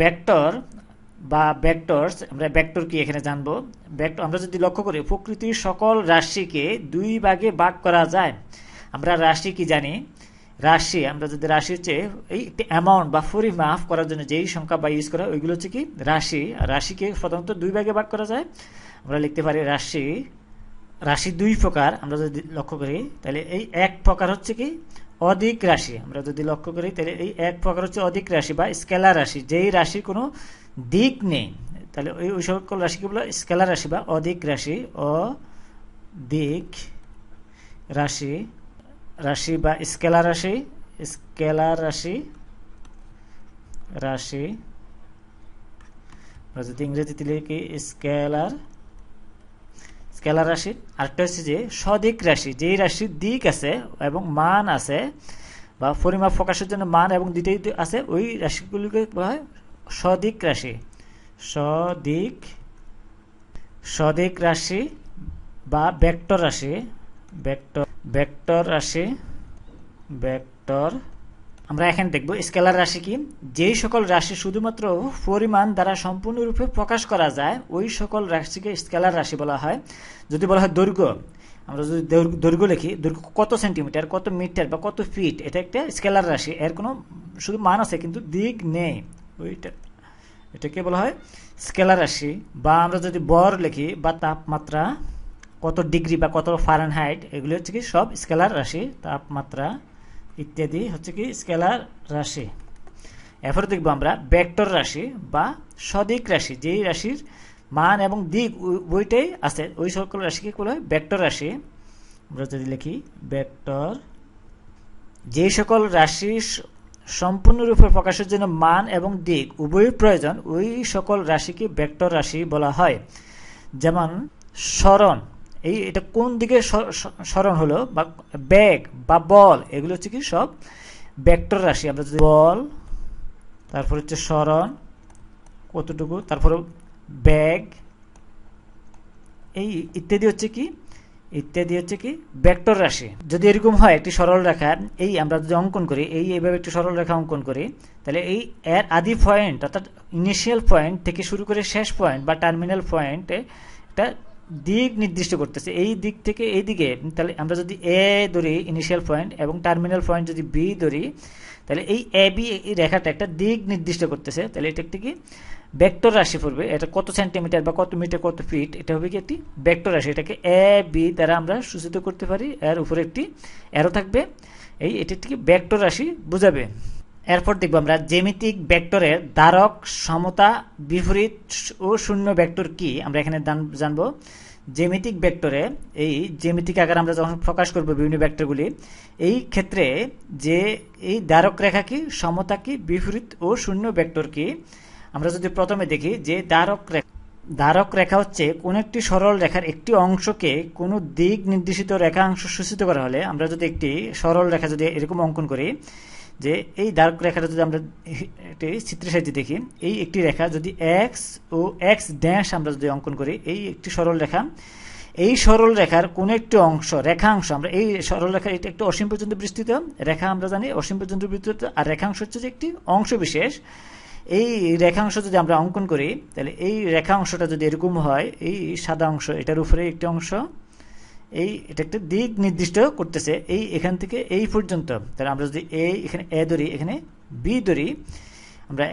Vector বা vectors আমরা vector কি এখানে জানব? ভেক্টর আমরা যদি লক্ষ্য করি, প্রকৃতির সকল রাশিকে দুই ভাগে ভাগ করা যায়। আমরা রাশি কি জানি? রাশি, আমরা যদি রাশি হচ্ছে এই একটি অ্যামাউন্ট বা পরিমাপ করার জন্য যেই সংখ্যা বা ইউজ করা ওইগুলো হচ্ছে কি? রাশি। রাশিকে প্রথমত দুই ভাগে ভাগ করা যায়। আমরা লিখতে পারি রাশি রাশি দুই প্রকার। আমরা যদি লক্ষ্য করি, তাহলে এই এক প্রকার হচ্ছে কি? অধিক রাশি। আমরা যদি লক্ষ্য করি, তাহলে এই এক প্রকার হচ্ছে অধিক রাশি বা স্কেলার রাশি। যেই রাশির কোনো দিক নেই, তাহলে ওই ওই সকল রাশিকে বলা স্কেলার রাশি বা অধিক রাশি। অধিক রাশি রাশি বা স্কেলার রাশি স্কেলার রাশি রাশি। আমরা যদি ইংরেজিতে লিখি, স্কেলার স্কেলার রাশি, আরেকটা হচ্ছে যে সদিক রাশি, যেই রাশির দিক আছে এবং মান আছে বা পরিমাপ প্রকাশের জন্য মান এবং দুইটাই আছে, ওই রাশিগুলিকে বলা হয় সদিক রাশি। সদিক সদিক রাশি বা ভেক্টর রাশি, ভেক্টর ভেক্টর রাশি, ভেক্টর আমরা এখানে দেখব স্কেলার রাশি কি। যেই সকল রাশি শুধুমাত্র পরিমাণ দ্বারা সম্পূর্ণরূপে প্রকাশ করা যায়, ওই সকল রাশিকে স্কেলার রাশি বলা হয়। যদি বলা হয় দৈর্ঘ্য, আমরা যদি দৈর্ঘ্য লিখি, দৈর্ঘ্য কত সেন্টিমিটার, কত মিটার বা কত ফিট, এটা একটা স্কেলার রাশি। এর কোনো শুধু মান আছে, কিন্তু দিক নেই। ওইটা এটাকে বলা হয় স্কেলার রাশি। বা আমরা যদি বর লিখি, বা তাপমাত্রা কত ডিগ্রি বা কত ফারেনহাইট, এগুলি হচ্ছে কি সব স্কেলার রাশি, তাপমাত্রা। ইত্যাদি হচ্ছে কি স্কেলার রাশি। এরপরে দেখব আমরা ভেক্টর রাশি বা সদিক রাশি। যেই রাশির মান এবং দিক ওইটাই আছে। ওই সকল রাশিকে বলা হয়? ভেক্টর রাশি। আমরা যদি লিখি ভেক্টর যে সকল রাশি সম্পূর্ণরূপে প্রকাশের জন্য মান এবং দিক উভয়ই প্রয়োজন, ওই সকল রাশিকে ভেক্টর রাশি বলা হয়। যেমন, স্মরণ। এই এটা কোন দিকে স্মরণ হলো? বা, ব্যাগ বা বল, এগুলো হচ্ছে কি সব ব্যাক্টর রাশি। আমরা যদি বল, তারপর হচ্ছে স্মরণ, কতটুকু, তারপর ব্যাগ, এই ইত্যাদি হচ্ছে কি, ইত্যাদি হচ্ছে কি ভেক্টর রাশি। যদি এরকম হয়, একটি সরল রেখা, এই আমরা যদি অঙ্কন করি, এই এইভাবে একটি সরল রেখা অঙ্কন করি, তাহলে এই এর আদি পয়েন্ট অর্থাৎ ইনিশিয়াল পয়েন্ট থেকে শুরু করে শেষ পয়েন্ট বা টার্মিনাল পয়েন্টে এটা দিক নির্দিষ্ট করতেছে। এই দিক থেকে এই দিকে, তাহলে আমরা যদি এ ধরি ইনিশিয়াল পয়েন্ট এবং টার্মিনাল পয়েন্ট যদি বি ধরি, তাহলে এই এ বি রেখাটা একটা দিক নির্দিষ্ট করতেছে। তাহলে এটা একটি কি? ভেক্টর রাশি পড়বে। এটা কত সেন্টিমিটার বা কত মিটার কত ফিট এটা হবে কি একটি ভেক্টর রাশি। এটাকে এ বি দ্বারা আমরা সূচিত করতে পারি। এর উপরে একটি অ্যারো থাকবে। এই, এটি একটি ভেক্টর রাশি বোঝাবে। এরপর দেখব আমরা জ্যামিতিক ভেক্টরের দ্বারক সমতা, বিপরীত ও শূন্য ভেক্টর কি? আমরা এখানে জানব জ্যামিতিক ভেক্টরে এই জ্যামিতিক আকার আমরা যখন প্রকাশ করব বিভিন্ন ভেক্টরগুলি, এই ক্ষেত্রে যে এই দ্বারক রেখা কি, সমতা কি, বিপরীত ও শূন্য ভেক্টর কি? আমরা যদি প্রথমে দেখি যে দ্বারক রেখা দ্বারক রেখা হচ্ছে কোন একটি সরল রেখার একটি অংশকে কোনো দিক নির্দেশিত রেখাংশ সূচিত করা হলে, আমরা যদি একটি সরল রেখা যদি এরকম অঙ্কন করি যে এই দ্বারক রেখাটা যদি আমরা একটি চিত্রের সাহায্যে দেখি, এই একটি রেখা যদি এক্স ও এক্স ড্যাশ আমরা যদি অঙ্কন করি, এই একটি সরল রেখা, এই সরল রেখার কোন একটি অংশ, রেখাংশ, আমরা এই সরল রেখা, এটা একটি অসীম পর্যন্ত বিস্তৃত, রেখা আমরা জানি অসীম পর্যন্ত বিস্তৃত, আর রেখাংশ হচ্ছে যে একটি অংশ বিশেষ। এই রেখাংশ যদি আমরা অঙ্কন করি, তাহলে এই রেখাংশটা যদি এরকম হয়, এই সাদা অংশ, এটার উপরে একটি অংশ এই এটা একটা দিক নির্দিষ্ট করতেছে, এই এখান থেকে এই পর্যন্ত। তাহলে আমরা যদি এই এখানে এ ধরি, এখানে বি ধরি, আমরা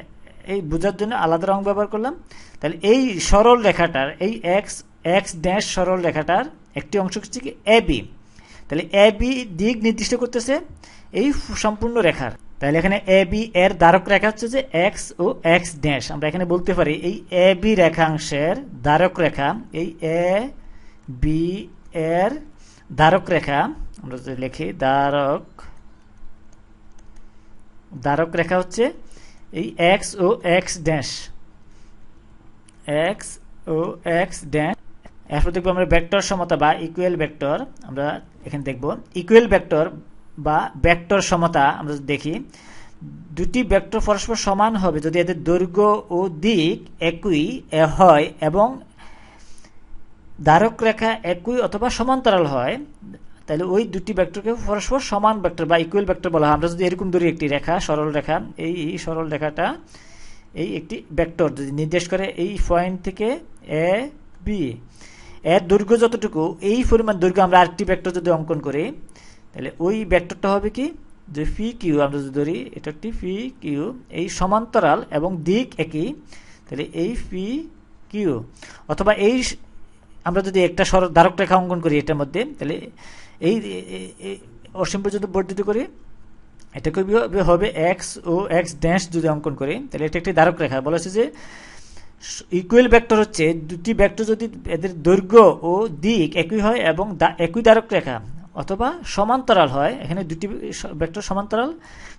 এই বোঝার জন্য আলাদা রং ব্যবহার করলাম। তাহলে এই সরল রেখাটার, এই এক্স এক্স ড্যাশ সরল রেখাটার একটি অংশ হচ্ছে কি এ বি। তাহলে এ বি দিক নির্দিষ্ট করতেছে এই সম্পূর্ণ রেখার। তাহলে এখানে এ বি এর দ্বারক রেখা হচ্ছে যে এক্স ও এক্স ড্যাশ আমরা এখানে বলতে পারি এই এ বি রেখাংশের দ্বারক রেখা, এই এ বি এর ধারক রেখা, আমরা যদি লিখি দ্বারক দ্বারক রেখা হচ্ছে এই এক্স ও এক্স ড্যাশ এক্স ও এক্স ড্যাশ এরপর দেখব আমরা ভেক্টর সমতা বা ইকুয়েল ভেক্টর আমরা এখানে দেখব ইকুয়েল ভেক্টর বা ভেক্টর সমতা, আমরা দেখি, দুটি ভেক্টর পরস্পর সমান হবে যদি এদের দৈর্ঘ্য ও দিক একই হয় এবং দ্বারক রেখা একই অথবা সমান্তরাল হয়, তাহলে ওই দুটি ভেক্টরকে পরস্পর সমান ভেক্টর বা ইকুয়াল ভেক্টর বলা হয়। আমরা যদি এরকম ধরি একটি রেখা, সরল রেখা, এই সরল রেখাটা এই একটি ভেক্টর যদি নির্দেশ করে এই পয়েন্ট থেকে এ বি এর দৈর্ঘ্য যতটুকু, এই পরিমাণ দৈর্ঘ্য আমরা আরেকটি ভেক্টর যদি অঙ্কন করি, তাহলে ওই ভেক্টরটা হবে কি? যে ফি কিউ আমরা যদি ধরি, এটা একটি ফি কিউ এই সমান্তরাল এবং দিক একই, তাহলে এই ফি কিউ অথবা এই আমরা যদি একটা সর দ্বারক রেখা অঙ্কন করি এটার মধ্যে, তাহলে এই অসীম পর্যন্ত বর্ধিত করি এটা কী হবে? এক্স ও এক্স ড্যাশ যদি অঙ্কন করি, তাহলে এটা একটি দ্বারক রেখা। বলা হচ্ছে যে ইকুয়াল ভেক্টর হচ্ছে দুটি ভেক্টর যদি এদের দৈর্ঘ্য ও দিক একই হয় এবং একই দ্বারক রেখা, অথবা সমান্তরাল হয়, এখানে দুটি ভেক্টর সমান্তরাল,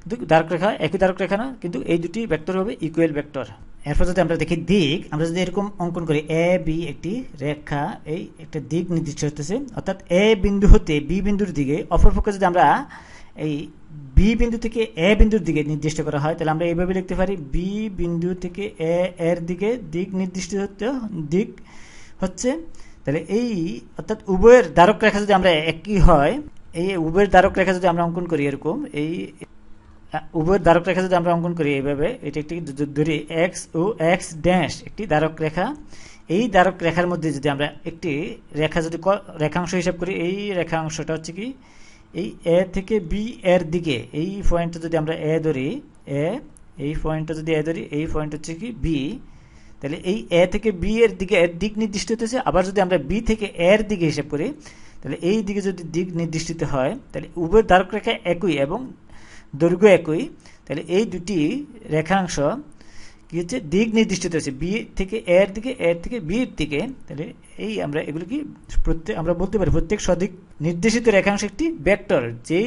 কিন্তু দ্বারক রেখা একই দ্বারক রেখা না, কিন্তু এই দুটি ভেক্টর হবে ইকুয়াল ভেক্টর এরপর যদি আমরা দেখি দিক, আমরা যদি এরকম অঙ্কন করি এ বি একটি রেখা, এই একটা দিক নির্দিষ্ট হতেছে অর্থাৎ এ বিন্দু হতে বি বিন্দুর দিকে অপরপক্ষে যদি আমরা এই বি বিন্দু থেকে এ বিন্দুর দিকে নির্দিষ্ট করা হয়, তাহলে আমরা এইভাবে লিখতে পারি বি বিন্দু থেকে এ এর দিকে দিক নির্দিষ্ট হতে, দিক হচ্ছে, তাহলে এই, অর্থাৎ উভয়ের দ্বারক রেখা যদি আমরা একই হয়, এই উভয়ের দ্বারক রেখা যদি আমরা অঙ্কন করি এরকম, এই উভয়ের ধারক রেখা যদি আমরা অঙ্কন করি এইভাবে, এটি একটি ধরি এক্স ও এক্স ড্যাশ একটি ধারক রেখা। এই ধারক রেখার মধ্যে যদি আমরা একটি রেখা যদি রেখাংশ হিসাব করি, এই রেখাংশটা হচ্ছে কি? এই এ থেকে বি এর দিকে, এই পয়েন্টটা যদি আমরা এ ধরি এ এই পয়েন্টটা যদি এ ধরি, এই পয়েন্ট হচ্ছে কি বি তাহলে এই এ থেকে বি এর দিকে, এর দিক নির্দিষ্ট হতেছে আবার যদি আমরা বি থেকে এর দিকে হিসাব করি, তাহলে এই দিকে যদি দিক নির্দিষ্টিত হয়, তাহলে উভয় ধারক রেখা একই এবং দৈর্ঘ্য একই। তাহলে এই দুটি রেখাংশ কি হচ্ছে? দিক নির্দিষ্ট হচ্ছে বি থেকে এর দিকে, এর থেকে বির দিকে। তাহলে এই আমরা এগুলো কি প্রত্যেক আমরা বলতে পারি প্রত্যেক সদিক নির্দেশিত রেখাংশ একটি ভেক্টর। যেই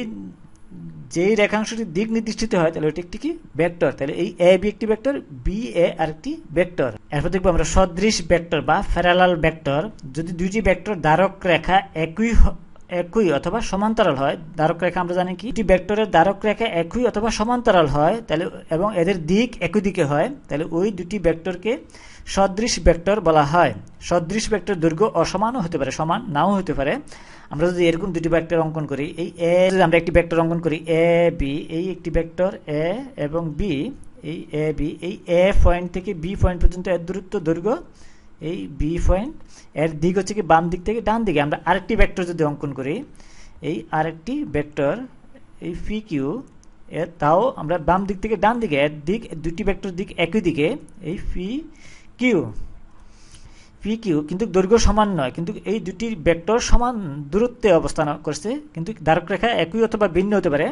যেই রেখাংশটি দিক নির্দিষ্ট হয়, তাহলে ওটি একটি কি? ভেক্টর। তাহলে এই এ বি একটি ভেক্টর, বি এ আর একটি ভেক্টর। এরপর দেখব আমরা সদৃশ ভেক্টর বা ফেরালাল ভেক্টর যদি দুইটি ভেক্টর দ্বারক রেখা একই একই অথবা সমান্তরাল হয়। দ্বারক রেখা আমরা জানি কি? ভেক্টরের দ্বারক রেখা একই অথবা সমান্তরাল হয়, তাহলে এবং এদের দিক একই দিকে হয়, তাহলে ওই দুটি ভেক্টরকে সদৃশ ভেক্টর বলা হয়। সদৃশ ভেক্টর দৈর্ঘ্য অসমানও হতে পারে, সমান নাও হতে পারে। আমরা যদি এরকম দুটি ভেক্টর অঙ্কন করি, এই এ যদি আমরা একটি ভেক্টর অঙ্কন করি এ বি এই একটি ভেক্টর এ এবং বি এই এ বি এই এ পয়েন্ট থেকে বি পয়েন্ট পর্যন্ত এর দূরত্ব দৈর্ঘ্য এই বি পয়েন্ট এর দিক হচ্ছে কি বাম দিক থেকে ডান দিকে। আমরা আরেকটি ভেক্টর যদি অঙ্কন করি, এই আরেকটি ভেক্টর এই ফি কিউ এর তাও আমরা বাম দিক থেকে ডান দিকে। এর দিক, দুটি ভেক্টর দিক একই দিকে, এই ফি কিউ পি কিউ কিন্তু দৈর্ঘ্য সমান নয়, কিন্তু এই দুটি ভেক্টর সমান দূরত্বে অবস্থান করছে, কিন্তু দ্বারক রেখা একই অথবা ভিন্ন হতে পারে।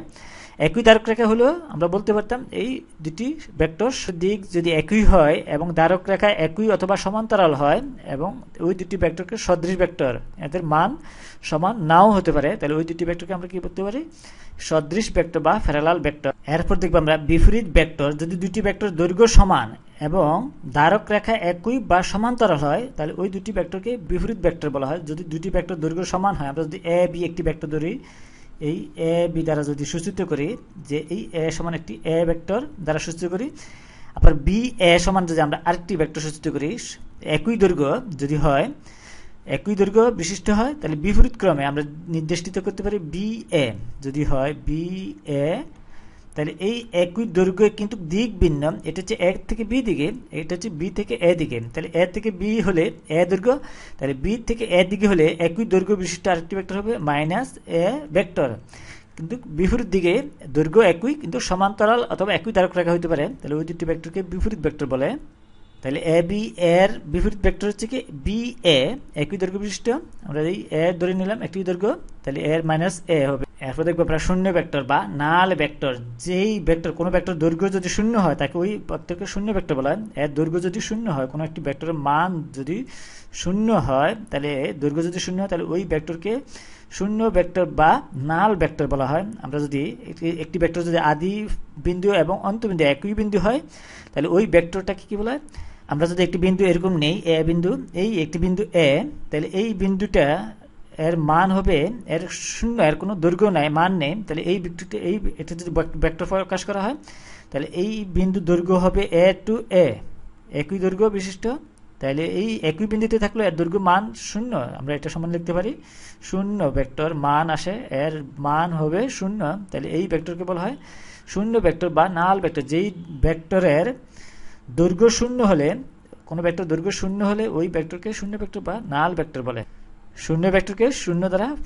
একই দ্বারক রেখা হলেও আমরা বলতে পারতাম এই দুটি ভেক্টর দিক যদি একই হয় এবং দ্বারক রেখা একই অথবা সমান্তরাল হয় এবং ওই দুটি ভেক্টরকে সদৃশ ভেক্টর এদের মান সমান নাও হতে পারে, তাহলে ওই দুটি ভেক্টরকে আমরা কি বলতে পারি? সদৃশ ভেক্টর বা ফেরালাল ভেক্টর এরপর দেখব আমরা বিপরীত ভেক্টর যদি দুটি ভেক্টর দৈর্ঘ্য সমান এবং দ্বারক রেখা একই বা সমান্তরাল হয়, তাহলে ওই দুটি ভেক্টরকে বিপরীত ভেক্টর বলা হয়। যদি দুটি ভেক্টর দৈর্ঘ্য সমান হয়, আমরা যদি এ বি একটি ভেক্টর ধরি এই এ বি দ্বারা যদি সূচিত করি, যে এই এ সমান একটি এ ভেক্টর দ্বারা সূচিত করি, আবার বি এ সমান যদি আমরা আরেকটি ভেক্টর সূচিত করি, একই দৈর্ঘ্য যদি হয়, একই দৈর্ঘ্য বিশিষ্ট হয়, তাহলে বিপরীত ক্রমে আমরা নির্দেশিত করতে পারি বি এ। যদি হয় বি এ তাহলে এই একই দৈর্ঘ্য কিন্তু দিক ভিন্ন। এটা হচ্ছে এক থেকে বি দিকে, এটা হচ্ছে বি থেকে এ দিকে। তাহলে এ থেকে বি হলে এ দৈর্ঘ্য, তাহলে বি থেকে এ দিকে হলে একই দৈর্ঘ্য বিশিষ্ট আরেকটি ভেক্টর হবে মাইনাস এ ভেক্টর। কিন্তু বিপরীত দিকে দৈর্ঘ্য একই, কিন্তু সমান্তরাল অথবা একই দ্বারক রাখা হতে পারে। তাহলে ওই দুটি ভেক্টরকে বিপরীত ভেক্টর বলে। তাহলে এ বি এর বিপরীত ভেক্টর হচ্ছে কি? বি এ একই দৈর্ঘ্য বিশিষ্ট। আমরা এই এ ধরে নিলাম, একই দৈর্ঘ্য, তাহলে এর মাইনাস এ হবে। এরপর দেখব আমরা শূন্য ভেক্টর বা নাল ভেক্টর যেই ভেক্টর কোনো ভেক্টর দৈর্ঘ্য যদি শূন্য হয়, তাকে ওই প্রত্যেককে শূন্য ভেক্টর বলা হয়। এর দৈর্ঘ্য যদি শূন্য হয়, কোনো একটি ভেক্টরের মান যদি শূন্য হয়, তাহলে দৈর্ঘ্য যদি শূন্য হয়, তাহলে ওই ভেক্টরকে শূন্য ভেক্টর বা নাল ভেক্টর বলা হয়। আমরা যদি একটি ভেক্টর যদি আদি বিন্দু এবং অন্তবিন্দু একই বিন্দু হয়, তাহলে ওই ভেক্টরটাকে কি বলা হয়? আমরা যদি একটি বিন্দু এরকম নেই, এ বিন্দু, এই একটি বিন্দু এ, তাহলে এই বিন্দুটা এর মান হবে, এর শূন্য, এর কোনো দৈর্ঘ্য নাই, মান নেই, তাহলে এই বিন্দুটি এই এটা যদি ভেক্টর প্রকাশ করা হয়, তাহলে এই বিন্দু দৈর্ঘ্য হবে এ টু এ, একই দৈর্ঘ্য বিশিষ্ট, তাহলে এই একই বিন্দুতে থাকলে এর দৈর্ঘ্য মান শূন্য, আমরা এটা সমান লিখতে পারি, শূন্য ভেক্টর মান আসে, এর মান হবে শূন্য, তাহলে এই ভেক্টরকে বলা হয় শূন্য ভেক্টর বা নাল ভেক্টর, যেই ভেক্টরের দৈর্ঘ্য শূন্য হলে, কোনো ভেক্টর দৈর্ঘ্য শূন্য হলে ওই ভেক্টরকে শূন্য ভেক্টর বা নাল ভেক্টর বলে। শূন্য ভেক্টরকে শূন্য দ্বারা